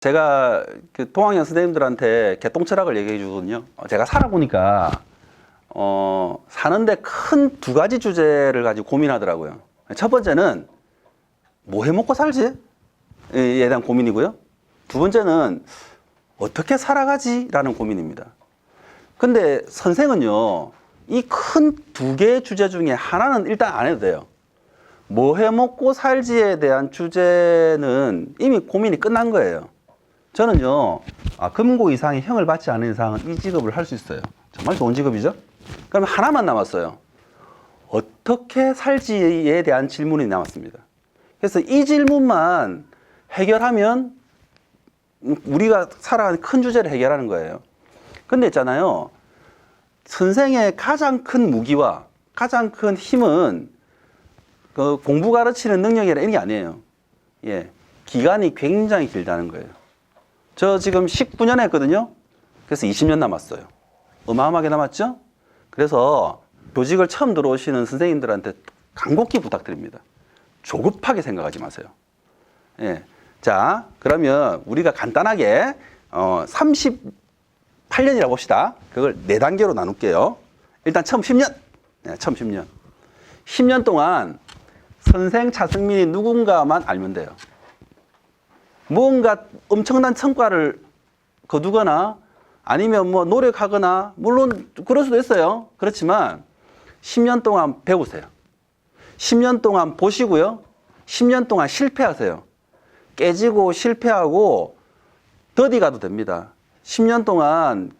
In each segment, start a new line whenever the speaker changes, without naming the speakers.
제가 그 동학년 선생님들한테 개똥철학을 얘기해 주거든요. 어, 제가 살아보니까 어, 사는데 큰 두 가지 주제를 가지고 고민하더라고요. 첫 번째는 뭐 해 먹고 살지? 에 대한 고민이고요. 두 번째는 어떻게 살아가지 라는 고민입니다. 근데 선생은요, 이 큰 두 개의 주제 중에 하나는 일단 안 해도 돼요. 뭐 해 먹고 살지에 대한 주제는 이미 고민이 끝난 거예요. 저는요, 아, 금고 이상의 형을 받지 않은 이상은 이 직업을 할 수 있어요. 정말 좋은 직업이죠? 그러면 하나만 남았어요. 어떻게 살지에 대한 질문이 남았습니다. 그래서 이 질문만 해결하면 우리가 살아가는 큰 주제를 해결하는 거예요. 근데 있잖아요. 선생의 가장 큰 무기와 가장 큰 힘은 그 공부 가르치는 능력이라 이런 게 아니에요. 예. 기간이 굉장히 길다는 거예요. 저 지금 19년 했거든요. 그래서 20년 남았어요. 어마어마하게 남았죠? 그래서 교직을 처음 들어오시는 선생님들한테 간곡히 부탁드립니다. 조급하게 생각하지 마세요. 예. 자, 그러면 우리가 간단하게 어, 38년이라고 봅시다. 그걸 네 단계로 나눌게요. 일단 처음 10년. 네, 처음 10년. 10년 동안 선생 차승민이 누군가만 알면 돼요. 무언가 엄청난 성과를 거두거나 아니면 뭐 노력하거나 물론 그럴 수도 있어요. 그렇지만 10년 동안 배우세요. 10년 동안 보시고요. 10년 동안 실패하세요. 깨지고 실패하고 더디 가도 됩니다. 10년 동안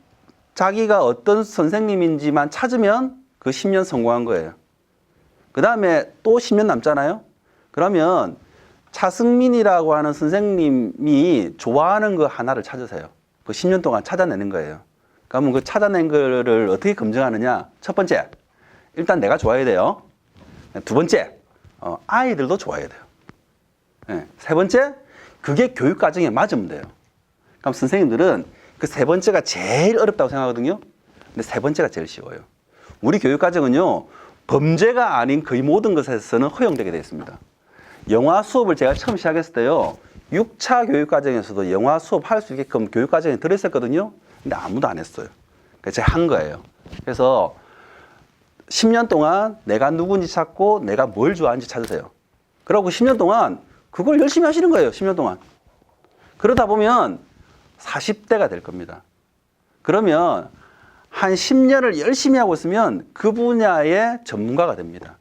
자기가 어떤 선생님인지만 찾으면 그 10년 성공한 거예요. 그 다음에 또 10년 남잖아요. 그러면 차승민이라고 하는 선생님이 좋아하는 거 하나를 찾으세요. 그 10년 동안 찾아내는 거예요. 그러면 그 찾아낸 거를 어떻게 검증하느냐? 첫 번째, 일단 내가 좋아야 돼요. 두 번째, 어, 아이들도 좋아야 돼요. 예, 세 번째, 그게 교육 과정에 맞으면 돼요. 그럼 선생님들은 그 세 번째가 제일 어렵다고 생각하거든요. 근데 세 번째가 제일 쉬워요. 우리 교육 과정은요, 범죄가 아닌 거의 모든 것에서는 허용되게 되어 있습니다. 영화 수업을 제가 처음 시작했을 때요, 6차 교육 과정에서도 영화 수업 할 수 있게끔 교육 과정에 들어있었거든요. 근데 아무도 안 했어요. 그래서 제가 한 거예요. 그래서 10년 동안 내가 누군지 찾고 내가 뭘 좋아하는지 찾으세요. 그러고 10년 동안 그걸 열심히 하시는 거예요. 10년 동안. 그러다 보면 40대가 될 겁니다. 그러면 한 10년을 열심히 하고 있으면 그 분야의 전문가가 됩니다.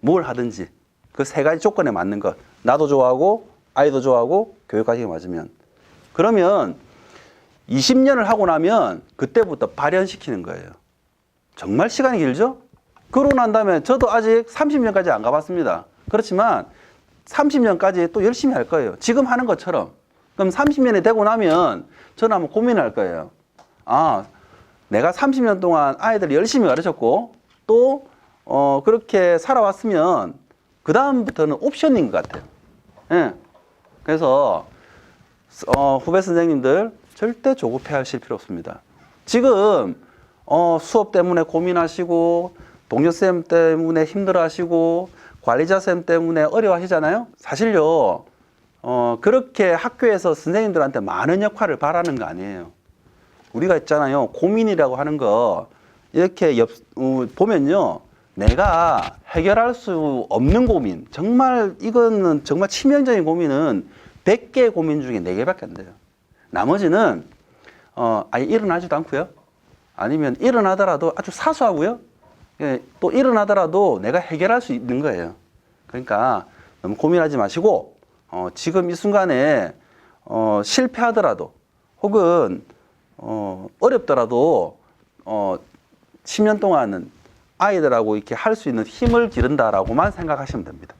뭘 하든지. 그 세 가지 조건에 맞는 것. 나도 좋아하고, 아이도 좋아하고, 교육 과정이 맞으면. 그러면 20년을 하고 나면 그때부터 발현시키는 거예요. 정말 시간이 길죠? 그러고 난 다음에 저도 아직 30년까지 안 가봤습니다. 그렇지만 30년까지 또 열심히 할 거예요. 지금 하는 것처럼. 그럼 30년이 되고 나면 저는 한번 고민할 거예요. 아, 내가 30년 동안 아이들을 열심히 가르쳤고 또 어, 그렇게 살아왔으면 그 다음부터는 옵션인 것 같아요. 예. 그래서 어, 후배 선생님들 절대 조급해 하실 필요 없습니다. 지금 어, 수업 때문에 고민하시고 동료쌤 때문에 힘들어 하시고 관리자쌤 때문에 어려워 하시잖아요. 사실요, 어, 그렇게 학교에서 선생님들한테 많은 역할을 바라는 거 아니에요. 우리가 있잖아요. 고민이라고 하는 거 이렇게 옆, 어, 보면요. 내가 해결할 수 없는 고민, 정말 이거는 정말 치명적인 고민은 100개의 고민 중에 4개밖에 안 돼요. 나머지는 어, 아예 일어나지도 않고요. 아니면 일어나더라도 아주 사소하고요. 예, 또 일어나더라도 내가 해결할 수 있는 거예요. 그러니까 너무 고민하지 마시고 어, 지금 이 순간에 어, 실패하더라도 혹은 어, 어렵더라도 어, 10년 동안은 아이들하고 이렇게 할 수 있는 힘을 기른다라고만 생각하시면 됩니다.